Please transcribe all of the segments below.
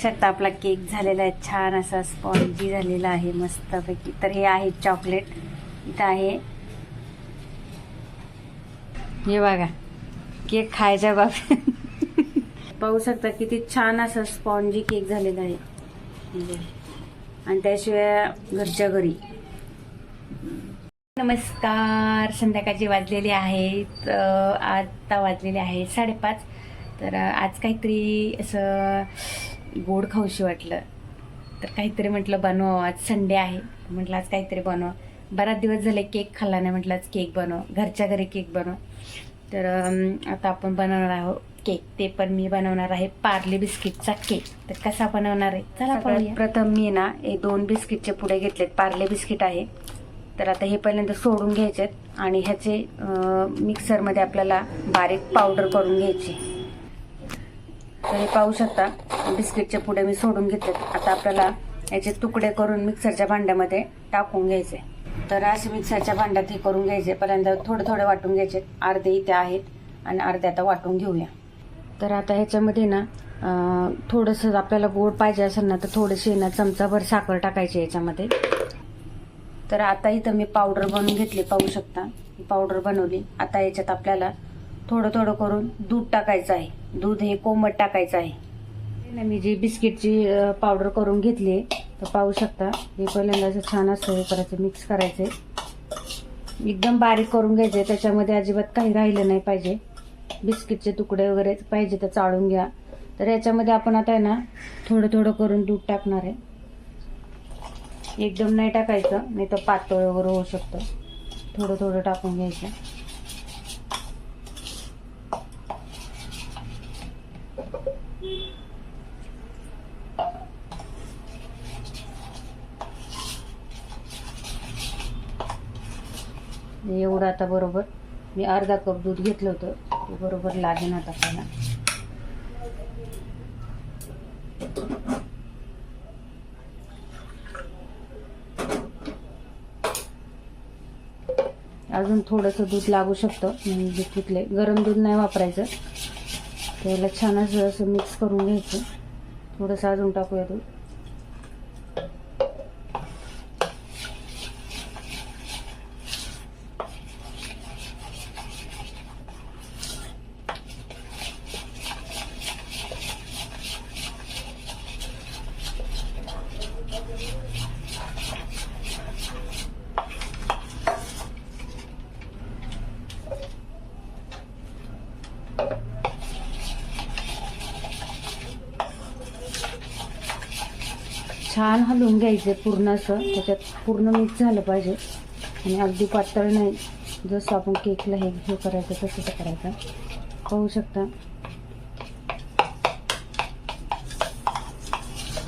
शकता आपला केक झालेला आहे. छान असा स्पॉन्जी झालेला आहे मस्तपैकी. तर हे आहे चॉकलेट. इथं आहे. हे बघा केक खायच्या बाबतीत. पाहू शकता किती छान असं स्पॉन्जी केक झालेला आहे. म्हणजे. आणि त्याशिवाय घरच्या घरी. नमस्कार संध्याकाळची वाजलेली आहेत. आता वाजलेले आहे साडेपाच. तर आज काहीतरी असं गोड खाऊशी वाटलं. तर काहीतरी म्हटलं बनव आज संडे आहे. म्हटलं आज काहीतरी बनव. बराच दिवस झाले केक खाल्ला नाही म्हटलं आज केक बनव. घरच्या घरी केक बनव. तर आता आपण बनवणार आहोत केक. ते पण मी बनवणार आहे पार्ले बिस्किटचा केक. तर कसा बनवणार आहे? चला प्रथम मी ना हे दोन बिस्किटचे पुढे घेतलेत. पार्ले बिस्किट आहे. तर आता हे पहिल्यांदा सोडून घ्यायचे आणि ह्याचे मिक्सरमध्ये आपल्याला बारीक पावडर करून घ्यायची. तर हे पाहू शकता. बिस्किटचे पुढे मी सोडून घेतले आता आपल्याला याचे तुकडे करून मिक्सरच्या भांड्यामध्ये टाकून घ्यायचे. तर असे मिक्सरच्या भांड्यात हे करून घ्यायचे. पहिल्यांदा थोडे थोडे वाटून घ्यायचे. अर्धे इथे आहेत आणि अर्धे आता वाटून घेऊया. तर आता ह्याच्यामध्ये ना थोडंसं आपल्याला गोड पाहिजे असेल ना तर थोडीशी ना चमचाभर साखर टाकायची याच्यामध्ये. तर आता इथं मी पावडर बनवून घेतली. पाहू शकता. पावडर बनवली. आता याच्यात आपल्याला थोडं थोडं करून दूध टाकायचं आहे. दूध हे कोमट टाकायचं आहे. ना मी जी बिस्किटची पावडर करून घेतली आहे तर पाहू शकता. हे पहिल्यांदा असं छान असतं हे करायचं मिक्स करायचे एकदम बारीक करून घ्यायचे त्याच्यामध्ये अजिबात काही राहिलं नाही पाहिजे. बिस्किटचे तुकडे वगैरे पाहिजे तर चाळून घ्या. तर याच्यामध्ये आपण आता आहे ना थोडं थोडं करून दूध टाकणार आहे. एकदम नाही टाकायचं नाही तर पातळ वगैरे होऊ शकतं. थोडं थोडं टाकून घ्यायचं. एवढं आता बरोबर. मी अर्धा कप दूध घेतलं होतं. ते बरोबर लागेन आता आपल्याला अजून थोडंसं दूध लागू शकतं. मी दूध घेतले गरम दूध नाही वापरायचं. त्याला छान असं असं मिक्स करून घ्यायचं. थोडंसं अजून टाकूया दूध. छान हलवून घ्यायचं पूर्ण असं. त्याच्यात पूर्ण मिक्स झालं पाहिजे. आणि अगदी पातळ नाही. जसं आपण केकला हे हे करायचं तसंच करायचं. पाहू शकता.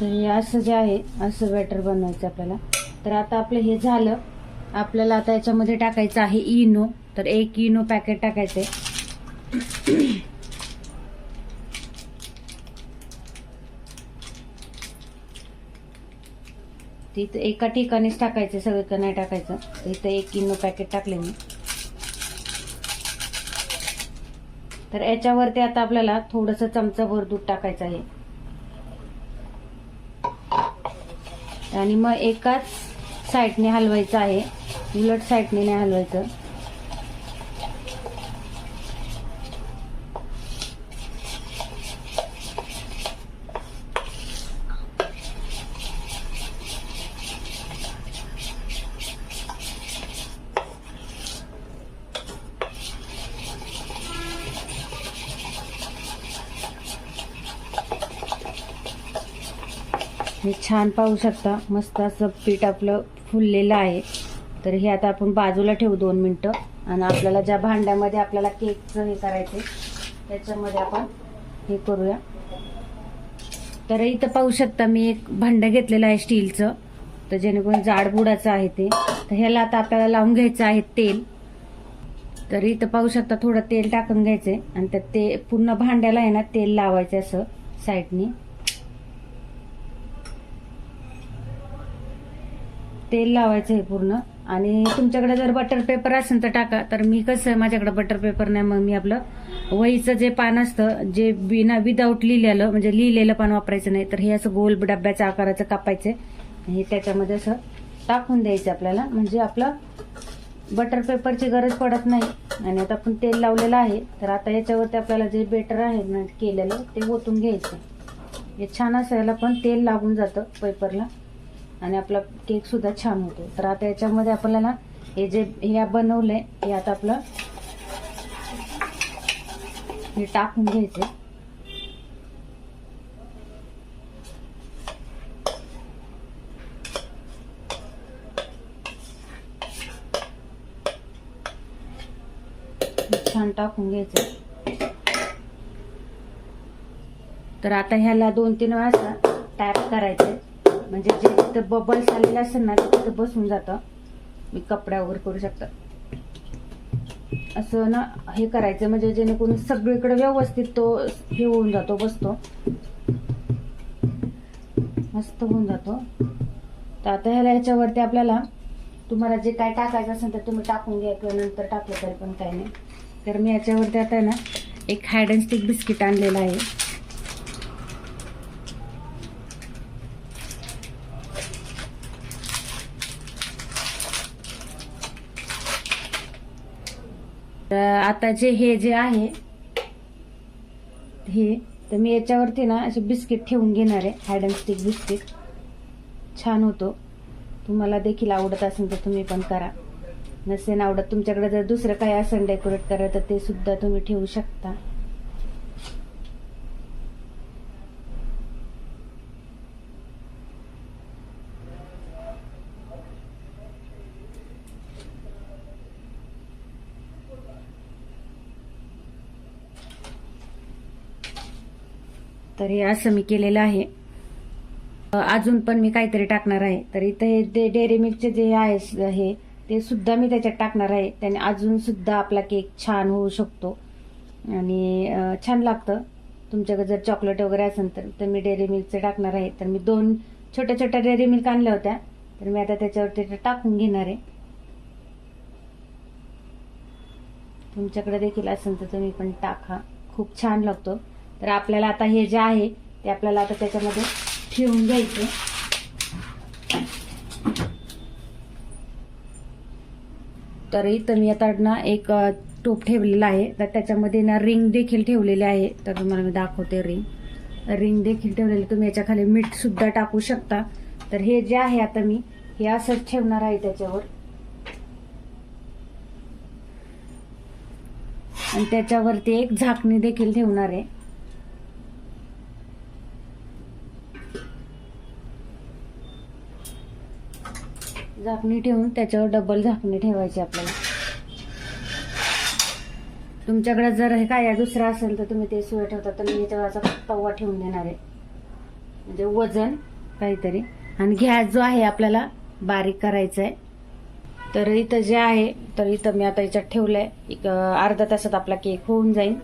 तर हे असं जे आहे असं बॅटर बनवायचं आपल्याला. तर आता आपलं हे झालं. आपल्याला आता याच्यामध्ये टाकायचं आहे इनो. तर एक इनो पॅकेट टाकायचं आहे तिथं एका ठिकाणीच टाकायचं सगळं नाही टाकायचं. इथं एक किलो पॅकेट टाकले मी. तर याच्यावरती आता आपल्याला थोडंसं चमचाभर दूध टाकायचं आहे. आणि मग एकाच साईडने हलवायचं आहे. उलट साईडने नाही हलवायचं. हे छान पाहू शकता. मस्त असं पीठ आपलं फुललेलं आहे. तर हे आता आपण बाजूला ठेवू दोन मिनटं. आणि आपल्याला ज्या भांड्यामध्ये आपल्याला केकचं हे करायचं त्याच्यामध्ये आपण हे करूया. तर इथं पाहू शकता मी एक भांडं घेतलेलं आहे स्टीलचं. तर जेणेकरून जाडबुडाचं आहे ते. तर ह्याला आता आपल्याला लावून घ्यायचं आहे तेल. तर इथं पाहू शकता थोडं तेल टाकून घ्यायचंय. आणि त्यात ते पूर्ण भांड्याला आहे ना तेल लावायचं असं साईडनी. तेल लावायचं आहे पूर्ण. आणि तुमच्याकडे जर बटर पेपर असेल तर टाका. तर मी कसं आहे, माझ्याकडे बटर पेपर नाही मग मी आपलं वहीचं जे पान असतं जे बिना विदाऊट लिहिलेलं म्हणजे लिहिलेलं पान वापरायचं नाही तर हे असं गोल डब्याच्या आकाराचं कापायचं हे त्याच्यामध्ये असं टाकून द्यायचं आपल्याला. म्हणजे आपलं बटर पेपरची गरज पडत नाही. आणि आता आपण तेल लावलेलं आहे तर आता याच्यावरती आपल्याला जे बेटर आहे ना केलेलं ते ओतून घ्यायचं. हे छान असायला पण तेल लागून जातं पेपरला आणि आपला केक सुद्धा छान होतो. तर आता याच्यामध्ये आपल्याला हे जे हे बनवलंय हे आता आपलं हे टाकून घ्यायचं छान टाकून घ्यायचं तर आता ह्याला दोन तीन वेळा टॅप करायचं म्हणजे जे तिथं बबल्स आलेले असेल ना ते तिथं बसून जातं. मी कपड्यावर करू शकतात. असं ना हे करायचं म्हणजे जेणेकरून सगळीकडे व्यवस्थित तो हे होऊन जातो बसतो. मस्त होऊन जातो. तर आता ह्याला ह्याच्यावरती आपल्याला तुम्हाला जे काय टाकायचं असेल तर तुम्ही टाकून घ्या किंवा नंतर टाकलं तरी पण काही नाही. तर मी याच्यावरती आता ना एक हायड अँड स्टिक बिस्किट आणलेलं आहे. तर आता जे हे जे आहे हे तर मी याच्यावरती ना असे बिस्किट ठेवून घेणार आहे. हायड अँड स्टिक बिस्किट छान होतो. तुम्हाला देखील आवडत असेल तर तुम्ही पण करा. नसेन आवडत तुमच्याकडे जर दुसरं काही असेल डेकोरेट करायचं तर ते सुद्धा तुम्ही ठेवू शकता. तर हे असं मी केलेलं आहे. अजून पण मी काहीतरी टाकणार आहे. तर इथं हे डे डेअरी मिल्कचे जे आहे हे ते सुद्धा मी त्याच्यात टाकणार आहे. त्याने अजून सुद्धा आपला केक छान होऊ शकतो. आणि छान लागतं. तुमच्याकडे जर चॉकलेट वगैरे असेल तर तर मी डेअरी मिल्कचं टाकणार आहे. तर मी दोन छोट्या छोट्या डेअरी मिल्क आणल्या होत्या. तर मी आता त्याच्यावरती टाकून घेणार आहे. तुमच्याकडे देखील असेल तर तुम्ही पण टाका. खूप छान लागतो. तर आपल्याला आता हे जे आहे ते आपल्याला आता त्याच्यामध्ये ठेवून घ्यायचे. तर इथं मी आता ना एक टोप ठेवलेला आहे. तर त्याच्यामध्ये ना रिंग देखील ठेवलेली आहे. तर तुम्हाला मी दाखवते रिंग. रिंग देखील ठेवलेली तुम्ही याच्या खाली मीठ सुद्धा टाकू शकता. तर हे जे आहे आता मी हे असंच ठेवणार आहे त्याच्यावर. आणि त्याच्यावरती एक झाकणी देखील ठेवणार आहे. झाकणी ठेवून त्याच्यावर डबल झाकणी ठेवायची आपल्याला. तुमच्याकडे जर हे काय दुसरं असेल तर तुम्ही ते सोय ठेवता तर मी त्याचा तवा ठेवून देणार आहे. म्हणजे वजन काहीतरी. आणि गॅस जो आहे आपल्याला बारीक करायचा आहे तर इथं जे आहे तर इथं मी आता याच्यात ठेवलंय. एक अर्धा तासात आपला केक होऊन जाईल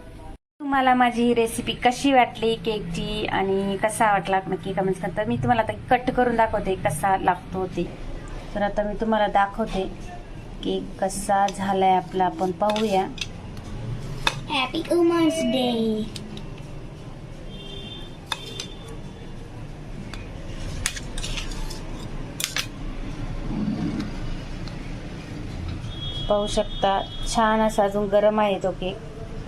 तुम्हाला माझी ही रेसिपी कशी वाटली केकची? आणि कसा वाटला नक्की कमेंट्स करता? मी तुम्हाला आता कट करून दाखवते कसा लागतो ते. तर आता मी तुम्हाला दाखवते केक कसा झालाय आपला. आपण पाहूया. Happy Women's Day. पाहू शकता छान असा अजून गरम आहे तो केक.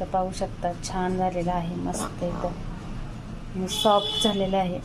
तर पाहू शकता छान झालेला आहे मस्त एकदम. सॉफ्ट झालेला आहे.